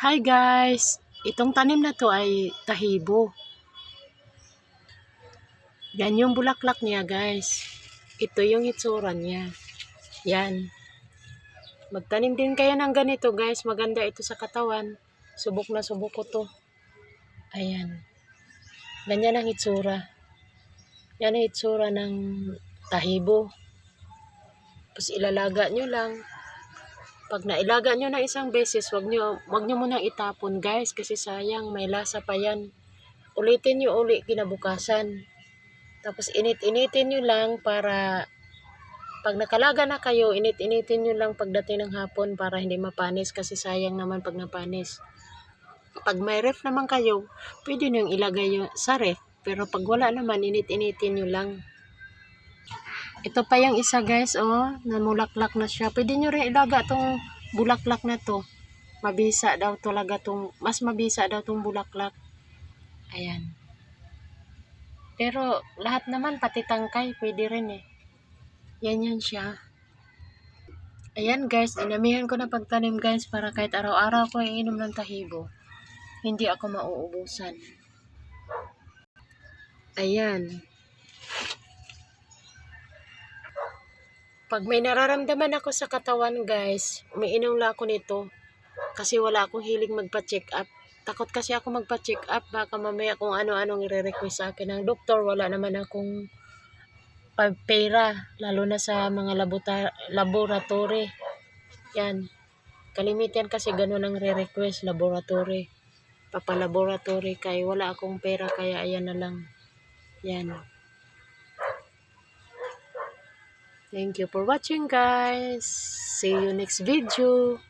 Hi guys! Itong tanim na to ay tahibo. Yan yung bulaklak niya guys. Ito yung itsura niya. Yan. Magtanim din kayo ng ganito guys. Maganda ito sa katawan. Subok na subok ko to. Ayan. Ganyan ang itsura. Yan ang itsura ng tahibo. Tapos ilalaga nyo lang. Pag nailaga nyo na isang beses, wag nyo, wag nyo muna itapon guys kasi sayang, may lasa pa yan. Ulitin nyo uli kinabukasan. Tapos init-initin nyo lang para pag nakalaga na kayo, init-initin nyo lang pagdating ng hapon para hindi mapanis kasi sayang naman pag napanis. Pag may ref naman kayo, pwede nyo ilagay yung sa ref. Pero pag wala naman, init-initin nyo lang. Ito pa yung isa guys, oh, namulaklak na siya. Pwede nyo rin ilaga tong bulaklak na to. Mabisa daw talaga tong, mas mabisa daw tong bulaklak. Ayan. Pero lahat naman, pati tangkay, pwede rin eh. Yan yan siya. Ayan guys, inamihan ko na pagtanim guys para kahit araw-araw ko iinom ng tahibo. Hindi ako mauubusan. Ayan. Pag may nararamdaman ako sa katawan, guys, umiinom lang ako nito. Kasi wala akong hiling magpa-check up. Takot kasi ako magpa-check up. Baka mamaya kung ano-anong i-request sa akin ng doktor. Wala naman akong pa- pera. Lalo na sa mga labuta- laboratory. Yan. Kalimitan kasi ganun ang re-request, laboratory. Papalaboratory kay wala akong pera kaya ayan na lang. Yan. Thank you for watching guys. See you next video.